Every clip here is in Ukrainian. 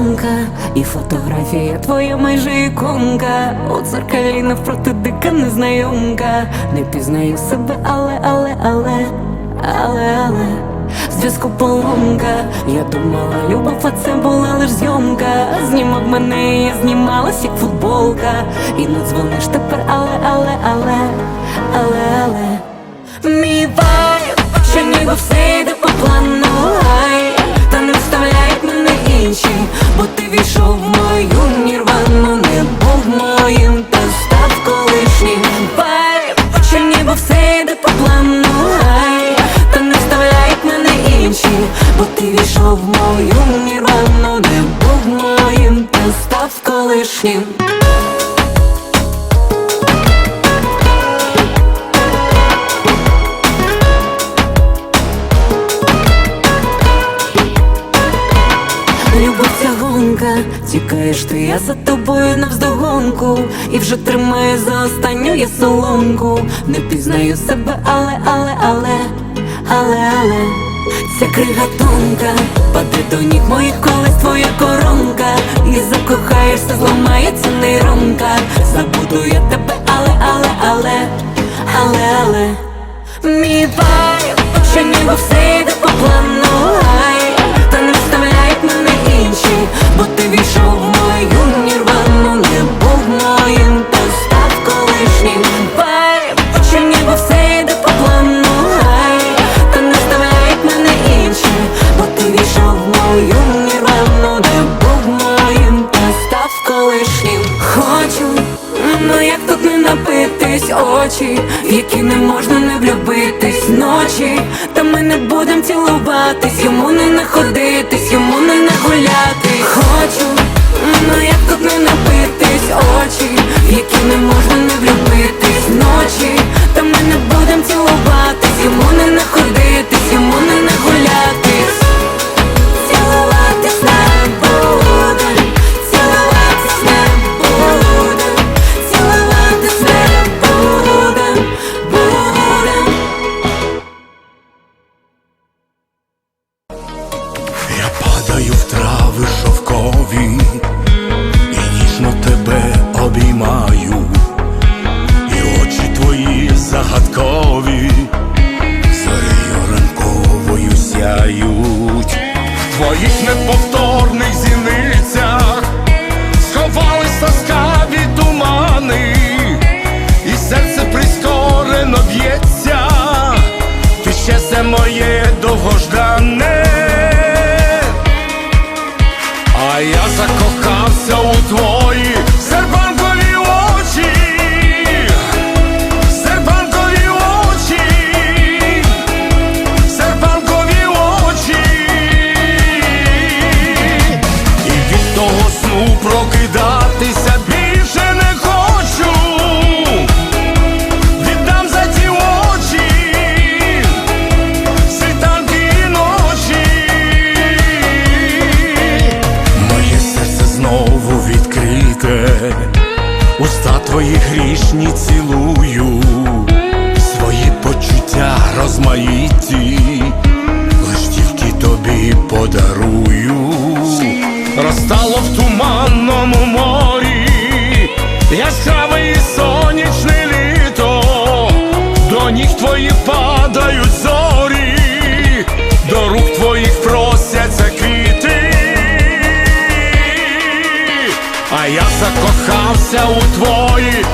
думка, і фотографія твоя майже іконка У церкалі навпроти дика незнайомка, не пізнаю себе, але, але, але, але, але зв'язку поломка. Я думала, любов, а це була лиш зйомка. Знімав мене, я знімалась, як футболка. І не дзвониш тепер, але, але, але, але, але, мій вайб, що ніби все йде по плану тобою навздогонку, і вже тримаю за останню я соломку. Не пізнаю себе, але, але, але, але, але ця крига тонка, паде до ніг моїх колес твоя коронка. і закохаєшся, зламається нейронка. Забуду я тебе, але, але, але, але, але, мій вайб, що ніби все йде по плану очі, бо ти війшов в мою нірвану, не був моїм. а я закохався у твої.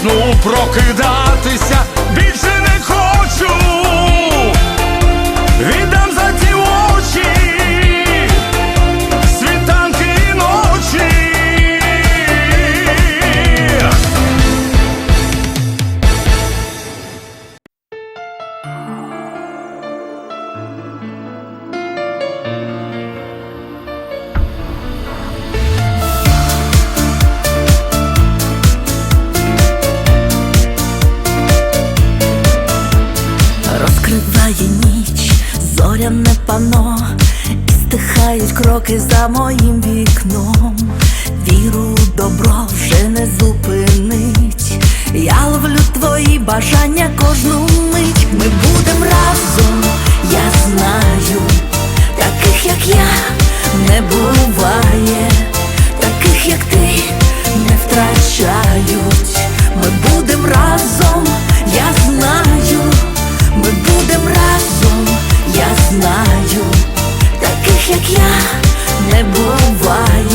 сну прокидатися. зоряне пано, і стихають кроки за моїм вікном. Віру, добро вже не зупинить. Я ловлю твої бажання кожну мить. Ми будем разом, я знаю, таких, як я, не буває, таких, як ти, не втрачають. Ми будемо разом, я знаю. як я не буває.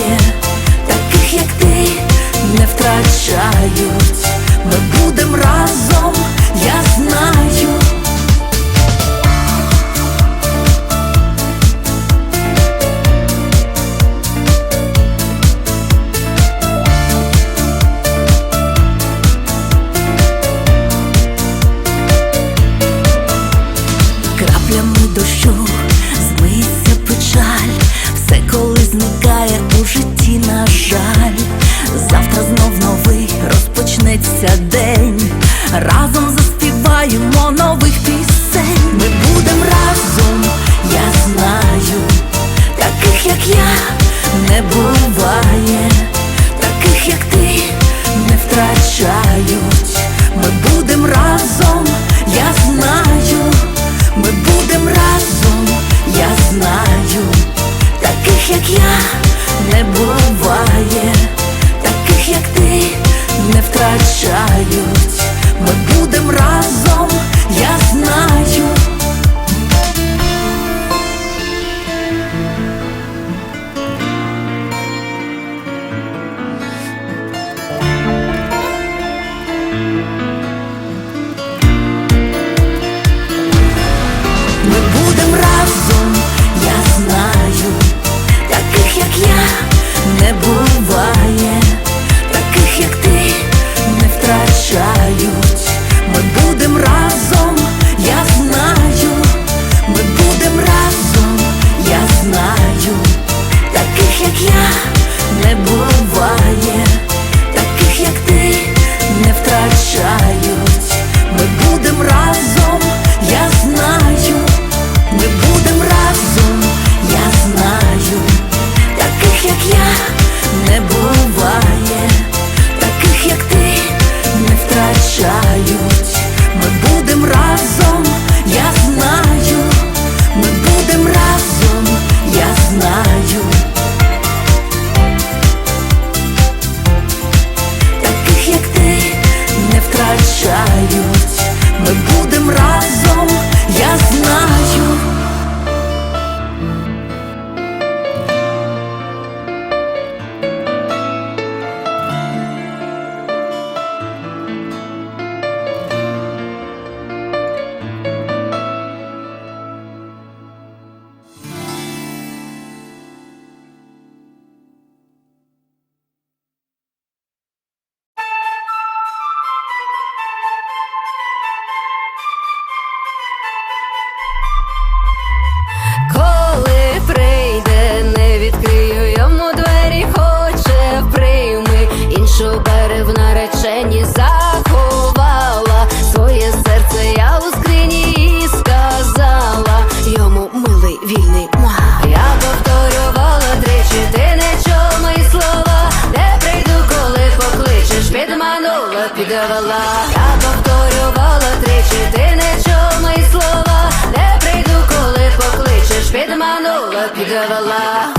переговала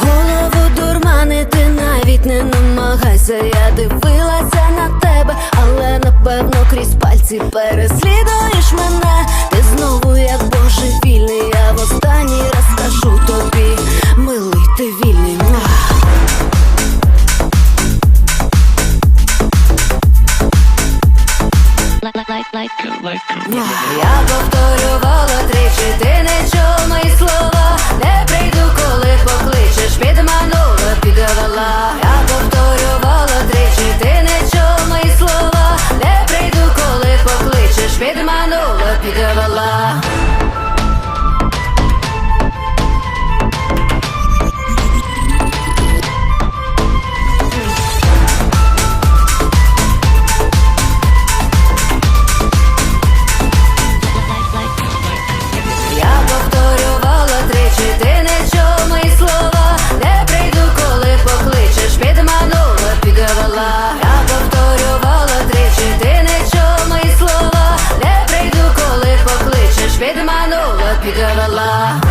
Голову дурмани, ти навіть не намагайся, я дивилася на тебе, але напевно крізь пальці перестала falar.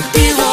contigo.